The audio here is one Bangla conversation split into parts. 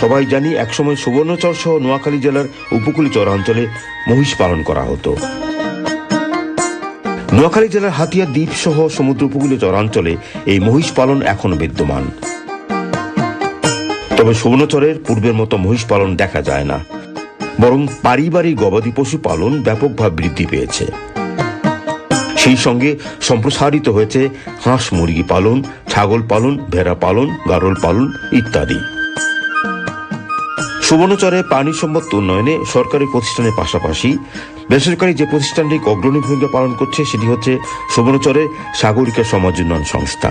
সবাই জানি একসময় সুবর্ণচর সহ নোয়াখালী জেলার উপকূলীয় চরাঞ্চলে মহিষ পালন করা হতো। নোয়াখালী জেলার হাতিয়া দ্বীপ সহ সমুদ্র উপকূলীয় চরাঞ্চলে এই মহিষ পালন এখনও বিদ্যমান। তবে সুবর্ণচরের পূর্বের মতো মহিষ পালন দেখা যায় না। বরং পারিবারিক গবাদি পশু পালন ব্যাপকভাবে বৃদ্ধি পেয়েছে। সেই সঙ্গে সম্প্রসারিত হয়েছে হাঁস মুরগি পালন, ছাগল পালন, ভেড়া পালন, গারল পালন ইত্যাদি। সুবর্ণচরে প্রাণী সম্পদ উন্নয়নে সরকারি প্রতিষ্ঠানের পাশাপাশি বেসরকারি যে প্রতিষ্ঠানটি অগ্রণী ভূমিকা পালন করছে, সেটি হচ্ছে সুবর্ণচরে সাগরিকা সমাজ উন্নয়ন সংস্থা।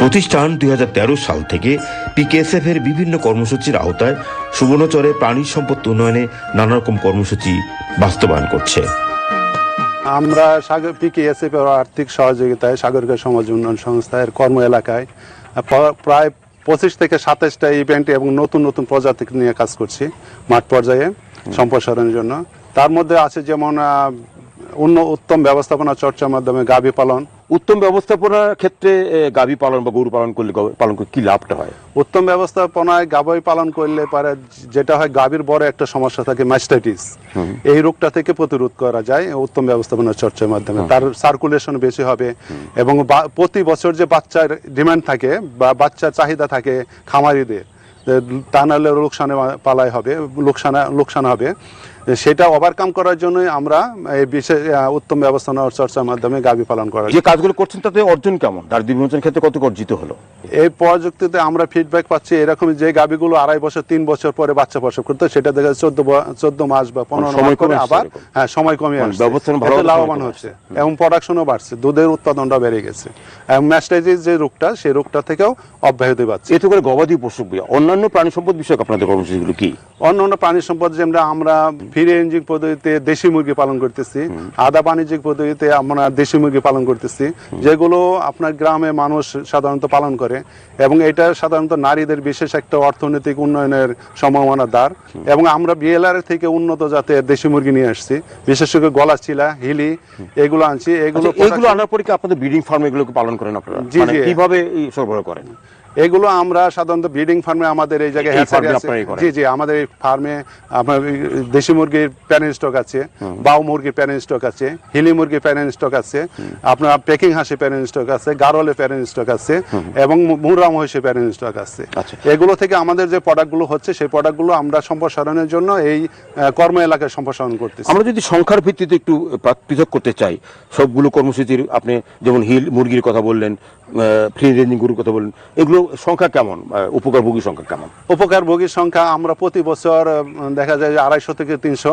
প্রতিষ্ঠান দু হাজার তেরো সাল থেকে পিকেএসএফ এর বিভিন্ন কর্মসূচির আওতায় সুবর্ণচরে প্রাণী সম্পদ উন্নয়নে নানা রকম কর্মসূচি বাস্তবায়ন করছে। আমরা সাগর পিকেএসএফ এর আর্থিক সহযোগিতায় সাগরিকা সমাজ উন্নয়ন সংস্থা এর কর্ম এলাকায় প্রায় পঁচিশ থেকে সাতাশটা ইভেন্ট এবং নতুন নতুন প্রজাতি নিয়ে কাজ করছি মাঠ পর্যায়ে সম্প্রসারণের জন্য। তার মধ্যে আছে যেমন অন্য উত্তম ব্যবস্থাপনা চর্চার মাধ্যমে গাভী পালন উত্তম ব্যবস্থাপনার ক্ষেত্রে গাভী পালন বা গরু পালন করলে পালন করলে কি লাভটা হয়? উত্তম ব্যবস্থাপনায় গাভী পালন করলে পারে যেটা হয় গাভীর বড় একটা সমস্যা থাকে ম্যাস্টাইটিস এই রোগটা থেকে প্রতিরোধ করা যায় উত্তম ব্যবস্থাপনার চর্চার মাধ্যমে। তার সার্কুলেশন বেশি হবে এবং প্রতি বছর যে বাচ্চার ডিমান্ড থাকে বা বাচ্চার চাহিদা থাকে খামারিদের তা নাহলে লোকসানে পালাই হবে লোকসানা লোকসান হবে। সেটা ওভারকাম করার জন্যই আমরা এই বিশেষ উত্তম ব্যবস্থাপনার চর্চার মাধ্যমে গাভী পালন করা যে কাজগুলো করছেন তাতে অর্জন কেমন? দারিদ্র বিমোচন ক্ষেত্রে কত অর্জিত হলো? এই প্রযুক্তিতে আমরা ফিডব্যাক পাচ্ছি এরকম যে গাবিগুলো আড়াই বছর তিন বছর পরে বাচ্চা প্রসব করতে সেটা দেখা যাচ্ছে চোদ্দ চোদ্দ মাস বা পনেরো সময় করে আবার হ্যাঁ সময় কমে মানে আসছে। লাভবান হচ্ছে। এবং প্রোডাকশনও বাড়ছে দুধের উৎপাদনটা বেড়ে গেছে। এবং ম্যাস্টাইজিস যে রোগটা সেই রোগটা থেকেও অব্যাহতি পাচ্ছে। এতে করে গবাদি পশু অন্যান্য প্রাণী সম্পদ বিষয়ক আপনাদের কর্মসূচিগুলো কি? অন্য অন্য প্রাণী সম্পদ যেমন আমরা ফিরে ইঞ্জিক পদ্ধতিতে দেশি মুরগি পালন করতেছি। আদা বাণিজ্যিক পদ্ধতিতে আমরা দেশি মুরগি পালন করতেছি। যেগুলো আপনার গ্রামে মানুষ সাধারণত পালন করে এবং এটা সাধারণত নারীদের বিশেষ একটা অর্থনৈতিক উন্নয়নের সম্ভাবনা দ্বার। এবং আমরা বিএলআর থেকে উন্নত জাতের দেশি মুরগি নিয়ে আসছি। বিশেষ করে গলা চিলা হিলি এগুলো আনছি। এগুলো আচ্ছা, এগুলো আনার পরে কি আপনাদের ব্রিডিং ফার্ম এগুলোকে পালন করেন আপনারা? জি, মানে জি। কীভাবে সরবরাহ করেন? এগুলো আমরা সাধারণত ব্রিডিং ফার্মে আমাদের এই জায়গায়? জি জি আমাদের এই ফার্মে আপনার দেশি মুরগির প্যারেন্ট স্টক আছে বাউ মুরগির প্যারেন্ট স্টক আছে হিলি মুরগির প্যারেন্ট স্টক আছে আপনার পেকিং হাঁসি প্যারেন্ট স্টক আছে গারলে প্যারেন্ট স্টক আছে এবং মুরা মহিষি প্যারেন্ট স্টক আছে। আচ্ছা। এগুলো থেকে আমাদের যে প্রোডাক্টগুলো হচ্ছে সেই প্রোডাক্টগুলো আমরা সম্প্রসারণের জন্য এই কর্ম এলাকায় সম্প্রসারণ করতেছি। আমরা যদি সংখ্যার ভিত্তিতে একটু পৃথক করতে চাই সবগুলো কর্মসূচির আপনি যেমন হিল মুরগির কথা বললেন ফ্রি রেঞ্জিং গরুর কথা বললেন এগুলো সংখ্যা কেমন? উপকারভোগী সংখ্যা কেমন? উপকারভোগীর সংখ্যা আমরা প্রতি বছর দেখা যায় যে আড়াইশো থেকে তিনশো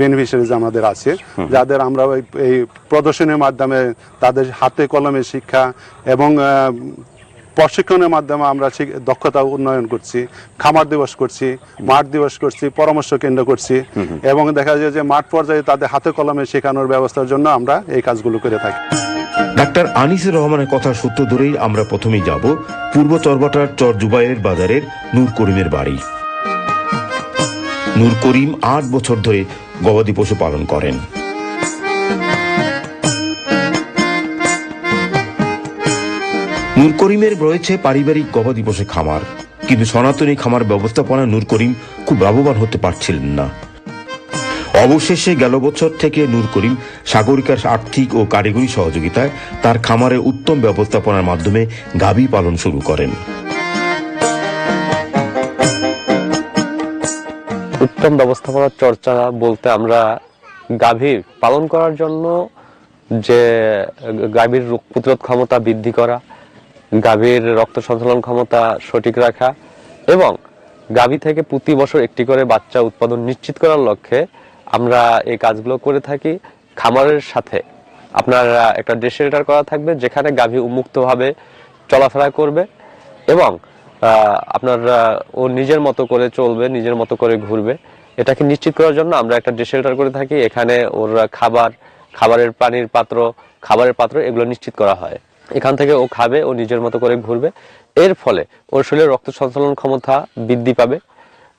বেনিফিশিয়ারিজ আমাদের আছে যাদের আমরা এই প্রদর্শনীর মাধ্যমে তাদের হাতে কলমে শিক্ষা এবং প্রশিক্ষণের মাধ্যমে আমরা দক্ষতা উন্নয়ন করছি খামার দিবস করছি মাঠ দিবস করছি পরামর্শ কেন্দ্র করছি এবং দেখা যায় যে মাঠ পর্যায়ে তাদের হাতে কলমে শেখানোর ব্যবস্থার জন্য আমরা এই কাজগুলো করে থাকি। ডাক্তার আনিসুর রহমানের কথা সূত্র ধরেই আমরা প্রথমেই যাব পূর্ব চরবাটার চর জুবাইয়ের বাজারের নূর করিমের বাড়ি। নূর করিম আট বছর ধরে গবাদি পশু পালন করেন। নূর করিমের রয়েছে পারিবারিক গবাদি পশু খামার, কিন্তু সনাতনী খামার ব্যবস্থাপনায় নূর করিম খুব লাভবান হতে পারছিলেন না। অবশেষে গেল বছর থেকে নূর করিম সাগরিকার আর্থিক ও কারিগরি সহযোগিতায় তার খামারে উত্তম ব্যবস্থাপনার মাধ্যমে গাভী পালন শুরু করেন। উত্তম ব্যবস্থাপনার চর্চা বলতে আমরা গাভীর পালন করার জন্য যে গাভীর রোগ প্রতিরোধ ক্ষমতা বৃদ্ধি করা, গাভীর রক্ত সঞ্চালন ক্ষমতা সঠিক রাখা এবং গাভী থেকে প্রতি বছর একটি করে বাচ্চা উৎপাদন নিশ্চিত করার লক্ষ্যে আমরা এই কাজগুলো করে থাকি খামারের সাথে। আপনার একটা ডেসেল্টার করা থাকবে যেখানে গাভী উন্মুক্তভাবে চলাফেরা করবে এবং আপনার ও নিজের মতো করে চলবে, নিজের মতো করে ঘুরবে। এটাকে নিশ্চিত করার জন্য আমরা একটা ডেসেল্টার করে থাকি, এখানে ওর খাবার, খাবারের পানির পাত্র, খাবারের পাত্র এগুলো নিশ্চিত করা হয়। এখান থেকে ও খাবে, ও নিজের মতো করে ঘুরবে। এর ফলে ওর শরীরে রক্ত সঞ্চালন ক্ষমতা বৃদ্ধি পাবে,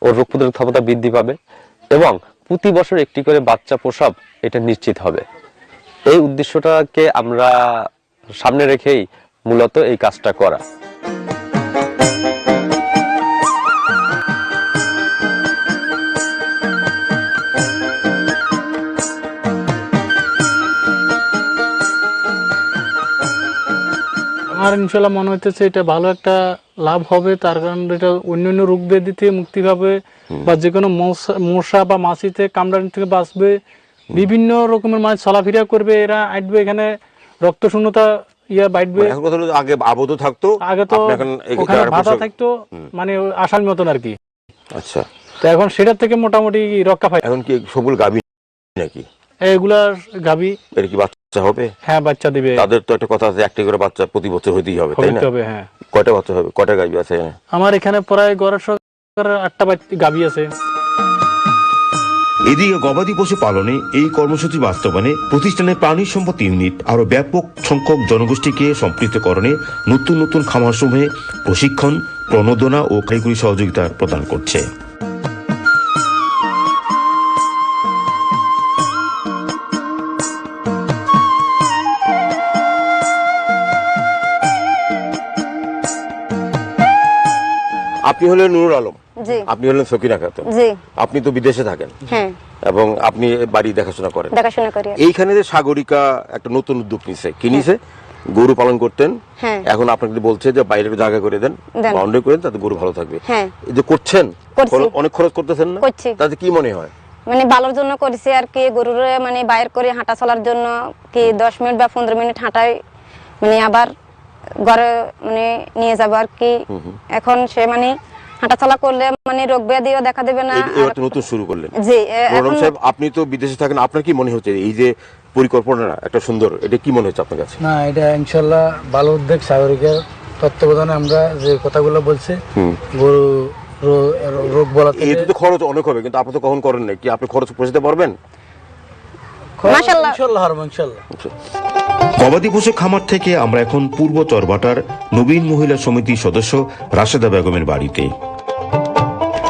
ওর রোগ প্রতিরোধ ক্ষমতা বৃদ্ধি পাবে এবং প্রতি বছর একটি করে বাচ্চা প্রসব এটা নিশ্চিত হবে। এই উদ্দেশ্যটাকে আমরা সামনে রেখেই মূলত এই কাজটা করা। ইনশাল্লাহ মনে হইতেছে এটা ভালো একটা লাভ হবে। তার কারণ এটা অন্যান্য রোগ ব্যাধি থেকে মুক্তি পাবে বা যে কোনো মশা- বা মাছিতে কামড়ানি থেকে বাঁচবে। বিভিন্ন রকমের মাছ চলাফেরা করবে এরা আইটবে এখানে রক্ত শূন্যতা ইয়া বাইটবে মানে এখন কথা হলো আগে আবদ্ধ থাকতো আগে তো ওখানে পোষা- থাকতো মানে আসার মতন আর কি। আচ্ছা। তো এখন সেটার থেকে মোটামুটি রক্ষা পাই এখন কি সবুল গাভী নাকি? এগুলার গাবি এটা কি বাচ্চা হবে? হ্যাঁ বাচ্চা দিবে। তাদের তো একটা কথা আছে একটা করে বাচ্চা প্রতি বছর হইতেই হবে তাই না? হবে হ্যাঁ। কয়টা বাচ্চা হবে? কয়টা গাভী আছে? আমার এখানে প্রায় গড়ের সরকার আটটা বাচ্চা- গাবি আছে। এদিকে গবাদি পশু পালনে এই কর্মসূচি বাস্তবায়নে প্রতিষ্ঠানের প্রাণী সম্পদ ইউনিট আরও ব্যাপক সংখ্যক জনগোষ্ঠীকে সম্পৃক্তকরণে নতুন নতুন খামারসমূহে প্রশিক্ষণ প্রণোদনা ও কারিগরি সহযোগিতা প্রদান করছে। আপনি হলেন নুরুল আলম। আপনি হলেন সকিনা খাতুন আপনি তো বিদেশে থাকেন। হ্যাঁ। এবং আপনি বাড়ি দেখাশোনা করেন। দেখাশোনা করি। এইখানে যে সাগরিকা একটা নতুন উদ্যোগ নিছে কি নিছে? গরু পালন করতেন। হ্যাঁ। এখন আপনাকে বলছে যে বাইরে জায়গা করে দেন দেন। বাউন্ডারি করেন তাতে গরু ভালো থাকবে। হ্যাঁ। এই যে করছেন অনেক খরচ করতেছেন না? তাতে কি মনে হয়? মানে ভালোর জন্য করেছি আর কি গরুর মানে বাইর করে হাঁটা চলার জন্য কি দশ মিনিট বা পনেরো মিনিট হাঁটাই মানে আবার ঘরে মানে নিয়ে যাব আর কি। এখন সে মানে হাঁটাচলা করলে মানে রোগ ব্যাধিও দেখা দেবে না। এবার নতুন শুরু করলেন। জি সাহেব আপনি তো বিদেশে থাকেন আপনার কি মনে হচ্ছে এই যে পরিকল্পনা একটা সুন্দর এটা কি মনে হচ্ছে আপনার কাছে? না এটা ইনশাল্লাহ ভালো উদ্যোগ সাগরিকের তত্ত্বাবধানে আমরা যে কথাগুলো বলছি গরু রোগ বলা থেকে। এতে তো খরচ অনেক হবে কিন্তু আপনি তো কখন করেন না কি আপনি খরচ পোষাতে পারবেন? মাশাআল্লাহ। গবাদি পশু খামার থেকে আমরা এখন পূর্ব চরবাটার নবীন মহিলা সমিতির সদস্য রাশেদা বেগমের বাড়িতে।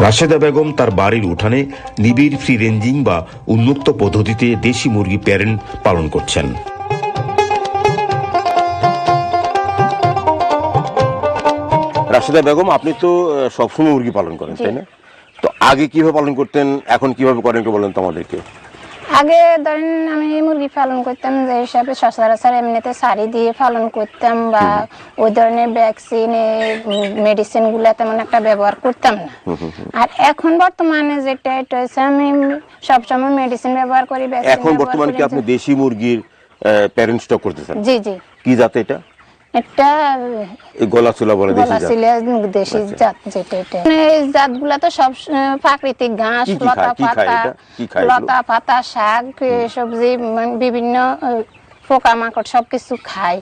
রাশেদা বেগম তার বাড়ির উঠানে নিবিড় ফ্রি রেঞ্জিং বা উন্মুক্ত পদ্ধতিতে দেশি মুরগি প্যারেন্ট পালন করছেন। রাশেদা বেগম আপনি তো সবসময় মুরগি পালন করেন তাই না? তো আগে কীভাবে পালন করতেন এখন কীভাবে করেন একটু বলেন তো আমাদেরকে। আগে ধরেন আমি মুরগি পালন করতাম যে হিসাবে সচরাচর এমনিতে শাড়ি দিয়ে পালন করতাম বা ওই ধরনের ভ্যাকসিন মেডিসিনগুলা তেমন একটা ব্যবহার করতাম না। আর এখন বর্তমানে যেটা এটা হচ্ছে আমি সবসময় মেডিসিন ব্যবহার করি এখন ব্যবহার বর্তমানে কি। আপনি দেশি মুরগির প্যারেন্ট স্টক করতেছেন জি জি। কি জাতে এটা? এটা এই গলা চুলা বলে দেশি গলা জাত ছিলে দেশি জাত যেটা এটা। মানে এই জাতগুলা তো সব প্রাকৃতিক ঘাস লতা পাতা? লতা পাতা শাক সবজি মানে বিভিন্ন পোকামাকড় সবকিছু খায়।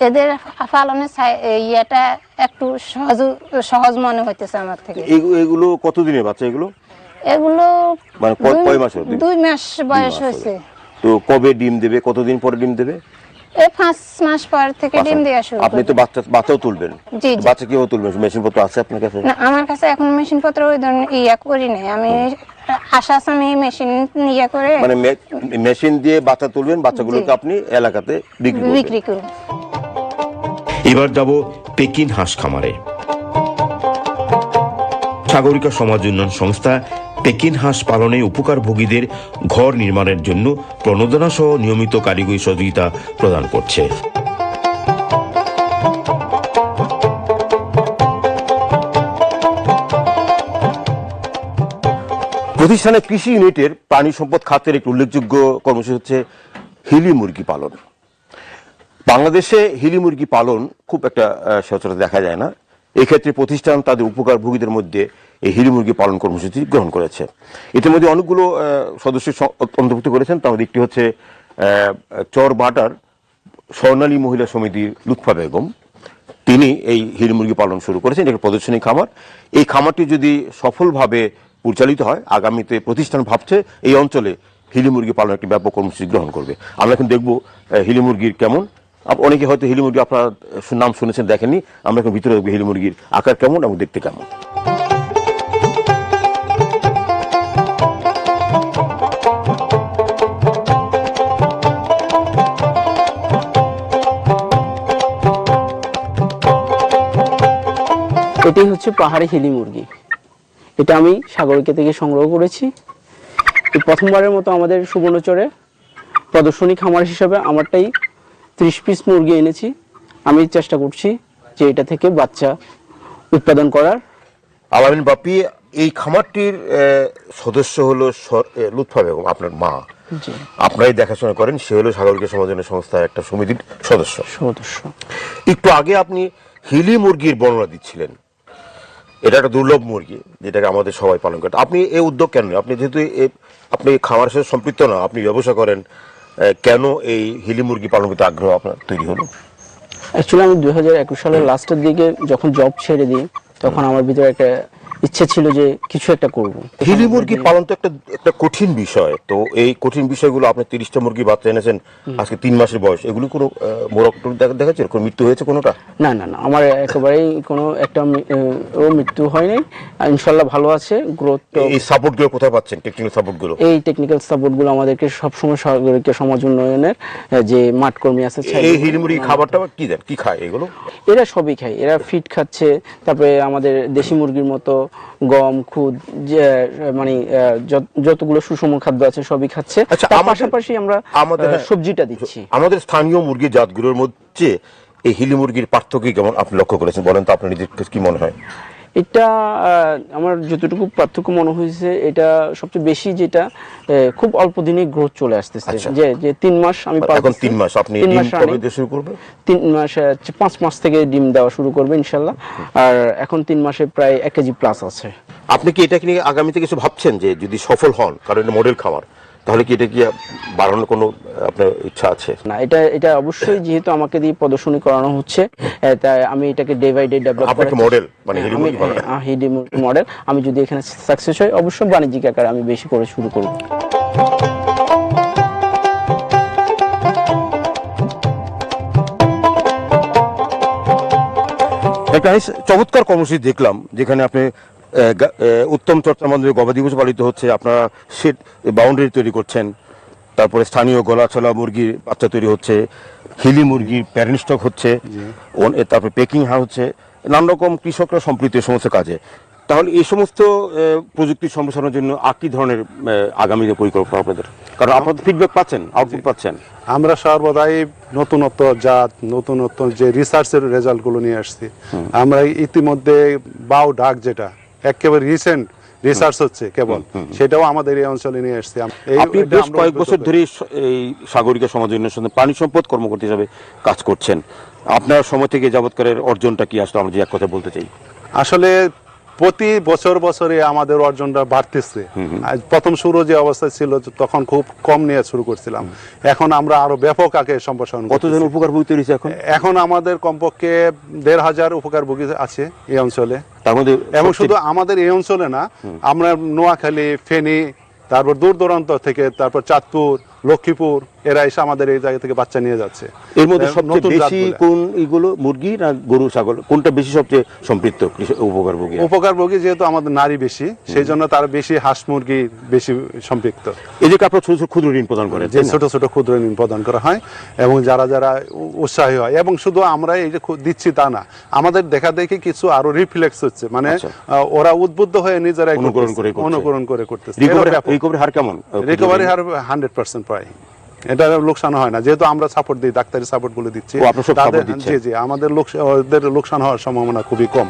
এদের- পালনে ইয়েটা একটু সহজ সহজ মনে হইতেছে আমার থেকে। এগুলো কতদিনের বাচ্চা এগুলো? এগুলো মানে কয়- মাস দুই মাস বয়স হয়েছে। তো কবে ডিম দেবে? কতদিন পরে ডিম দেবে? এই পাঁচ মাস পর থেকে ডিম দেওয়া শুরু আপনি তো বাচ্চা বাচ্চাও তুলবেন? জি, জি। বাচ্চা কীভাবে তুলবেন? মেশিন পত্র আছে আপনার কাছে? না আমার কাছে এখন মেশিন পত্র ওই ধরনের ইয়া করি নাই। আমি আশা আছে আমি মেশিন ইয়া করে মানে মেশিন দিয়ে বাচ্চা তুলবেন বাচ্চাগুলোকে আপনি এলাকাতে বিক্রি করবেন। বিক্রি করি এবার যাব পেকিন হাঁস খামারে। সাগরিকা সমাজ উন্নয়ন সংস্থা পেকিন হাঁস পালনে উপকারভোগীদের ঘর নির্মাণের জন্য প্রণোদনা সহ নিয়মিত কারিগরি সহযোগিতা প্রদান করছে। প্রতিষ্ঠানের কৃষি ইউনিটের প্রাণী সম্পদ খাতের একটি উল্লেখযোগ্য কর্মসূচি হচ্ছে হিলি মুরগি পালন। বাংলাদেশে হিলি মুরগি পালন খুব একটা সচরাচর দেখা যায় না। এক্ষেত্রে প্রতিষ্ঠান তাদের উপকার উপকারভোগীদের মধ্যে এই হিলি মুরগি পালন কর্মসূচি গ্রহণ করেছে। ইতিমধ্যে অনেকগুলো সদস্য অন্তর্ভুক্ত করেছেন। তার একটি হচ্ছে চর বাটার স্বর্ণালী মহিলা সমিতির লুৎফা বেগম। তিনি এই হিল মুরগি পালন শুরু করেছেন এটা প্রদর্শনী খামার। এই খামারটি যদি সফলভাবে পরিচালিত হয়, আগামীতে প্রতিষ্ঠান ভাবছে এই অঞ্চলে হিলি মুরগি পালন একটি ব্যাপক কর্মসূচি গ্রহণ করবে। আমরা এখন দেখব হিলি মুরগির কেমন। অনেকে হয়তো হিলি মুরগি আপনারা নাম শুনেছেন, দেখেননি। আমরা এখন ভিতরে হিলি মুরগির আকার কেমন এবং দেখতে কেমন। এটি হচ্ছে পাহাড়ি হিলি মুরগি। এটা আমি সাগরিকা থেকে সংগ্রহ করেছি। প্রথমবারের মতো আমাদের সুবর্ণচরে প্রদর্শনী খামার হিসাবে আমারটাই ত্রিশ পিস মুরগি এনেছি। আমি চেষ্টা করছি যে এটা থেকে বাচ্চা উৎপাদন করার। আলামিন বাপি এই খামারটির সদস্য হলো লুৎফা বেগম আপনার মা। আপনারাই দেখাশোনা করেন সে হলো সাগরিকা সমাজনের সংস্থার একটা সমিতির সদস্য। সদস্য। একটু আগে আপনি হিলি মুরগির বর্ণনা দিচ্ছিলেন। এটা একটা দুর্লভ মুরগি, যেটাকে আমাদের সবাই পালন করে আপনি এই উদ্যোগ কেন আপনি যেহেতু আপনি খাওয়ার সাথে সম্পৃক্ত না, আপনি ব্যবসা করেন কেন এই হিলি মুরগি পালন করতে আগ্রহ আপনার তৈরি হলো? অ্যাকচুয়ালি আমি দু হাজার একুশ সালের লাস্টের দিকে যখন জব ছেড়ে দিই, তখন আমার ভিতরে একটা ইচ্ছে ছিল যে কিছু একটা করব। হিলি মুরগি পালন তো একটা একটা কঠিন বিষয়। তো এই কঠিন বিষয়গুলো আপনি তিরিশটা মুরগি বাচ্চা এনেছেন আজকে তিন মাসের বয়স। এগুলো কোনো মোরগ দেখাচ্ছে কোনো মৃত্যু হয়েছে কোনোটা? না না না আমার একেবারেই কোনো একটা ও মৃত্যু হয়নি। আর ইনশাল্লাহ ভালো আছে গ্রোথ এই সাপোর্টগুলো কোথায় পাচ্ছেন টেকনিক্যাল সাপোর্টগুলো এই টেকনিক্যাল সাপোর্টগুলো আমাদেরকে সবসময় সরকারিকে সমাজ উন্নয়নের যে মাঠ কর্মী আছে এই হিলি মুরগি খাবারটা কি দেন? কি খায় এগুলো? এরা সবই খায়। এরা ফিট খাচ্ছে তারপরে আমাদের দেশি মুরগির মতো গম খুদ যে মানে যতগুলো সুষম খাদ্য আছে সবই খাচ্ছে। আচ্ছা, তার পাশাপাশি আমরা আমাদের- সবজিটা দিচ্ছি। আমাদের স্থানীয় মুরগির জাতগুলোর মধ্যে এই হিলি মুরগির পার্থক্য কেমন? আপনি লক্ষ্য করেছেন বলেন তো আপনার নিজের কি মনে হয়? এটা আমার যতটুকু পার্থক্য মনে হয়েছে এটা সবচেয়ে বেশি যেটা খুব অল্প দিনে গ্রোথ চলে আসতেছে। আচ্ছা। যে যে তিন মাস আমি এখন তিন মাস আপনি তিন মাস কবে শুরু করবে তিন মাস পাঁচ মাস থেকে ডিম দেওয়া শুরু করবে ইনশাল্লাহ। আর এখন তিন মাসে প্রায় এক কেজি প্লাস আছে। আপনি কি এটাকে নিয়ে আগামীতে কিছু ভাবছেন যে যদি সফল হন কারণ মডেল খামার? তাহলে কি এটা কি বাড়ানোর কোনো আপনার ইচ্ছা আছে? না এটা এটা অবশ্যই যেহেতু আমাকে দিয়ে প্রদর্শনী করানো হচ্ছে তাই আমি এটাকে ডে বাই ডে ডেভেলপ একটা model, মানে। হিডি মডেল আমি যদি এখানে সাকসেস হয় অবশ্যই বাণিজ্যিক আকারে আমি বেশি করে শুরু করব। একটা চমৎকার কর্মসূচি দেখলাম যেখানে আপনি উত্তম চর্চার মাধ্যমে গবাদি পশু পালিত হচ্ছে আপনারা সেট বাউন্ডারি তৈরি করছেন। তারপরে স্থানীয় গলাছলা মুরগির বাচ্চা তৈরি হচ্ছে হিলি মুরগির প্যারেন্ট স্টক হচ্ছে তারপরে পেকিং হা হচ্ছে নানা রকম কৃষকরা সম্পৃক্ত এই সমস্ত কাজে। তাহলে এই সমস্ত প্রযুক্তি সম্প্রসারণের জন্য আর কি ধরনের আগামী যে পরিকল্পনা আপনাদের? কারণ আপনাদের ফিডব্যাক পাচ্ছেন আউটপুট পাচ্ছেন। আমরা সর্বদাই নতুনত্ব জাত নতুনত্ব যে রিসার্চের রেজাল্টগুলো নিয়ে আসছি। আমরা ইতিমধ্যে বাউ ডাক যেটা একেবারে রিসেন্ট রিসার্চ হচ্ছে কেবল। সেটাও আমাদের এই অঞ্চলে নিয়ে এসছে আপনি বেশ কয়েক বছর। ধরে এই সাগরিকা সমাজ উন্নয়নের পানি সম্পদ কর্মকর্তা হিসাবে কাজ করছেন। আপনার সময় থেকে যাবৎকারের অর্জনটা কি আসলে? আমরা যে এক কথা বলতে চাই। আসলে প্রতি বছর বছরে আমাদের অর্জনটা বাড়তেছে। প্রথম শুরু যে অবস্থা ছিল তখন খুব কম নিয়ে শুরু করছিলাম। এখন আমরা আরও ব্যাপক আগে সম্প্রসারণ কতজন। উপকার ভুগতে রয়েছে এখন? এখন আমাদের কমপক্ষে দেড় হাজার উপকারভোগী আছে এই অঞ্চলে। তার মধ্যে এবং শুধু আমাদের এই অঞ্চলে না আমরা নোয়াখালী ফেনী তারপর দূর দূরান্ত থেকে তারপর চাঁদপুর লক্ষ্মীপুর এরা এসে আমাদের এই জায়গা থেকে বাচ্চা নিয়ে যাচ্ছে। এর মধ্যে সবচেয়ে বেশি কোন এগুলো মুরগি না গরু ছাগল? কোনটা বেশি সবচেয়ে সম্পৃক্ত উপকারভোগী? উপকারভোগী যেহেতু আমাদের নারী বেশি সেই জন্য তার বেশি হাঁস মুরগি বেশি সম্পৃক্ত। এদেরকে আপনার ছোট ছোট ক্ষুদ্র ঋণ প্রদান করেন যে ছোট ছোট ক্ষুদ্র ঋণ প্রদান করা হয় এবং যারা যারা উৎসাহী হয়। এবং শুধু আমরা এই যে দিচ্ছি তা না আমাদের দেখা দেখি কিছু আরও রিফ্লেক্স হচ্ছে। মানে আচ্ছা। ওরা উদ্বুদ্ধ হয়ে নিজেরা অনুকরণ করে অনুকরণ করে করতেছে। রিকভারি হার কেমন? রিকভারি হার হান্ড্রেড পার্সেন্ট প্রায় এটা লোকসান হয় না। যেহেতু আমরা সাপোর্ট দিই ডাক্তারি সাপোর্টগুলো দিচ্ছি। জি জি আমাদের লোকসান হওয়ার সম্ভাবনা খুবই কম।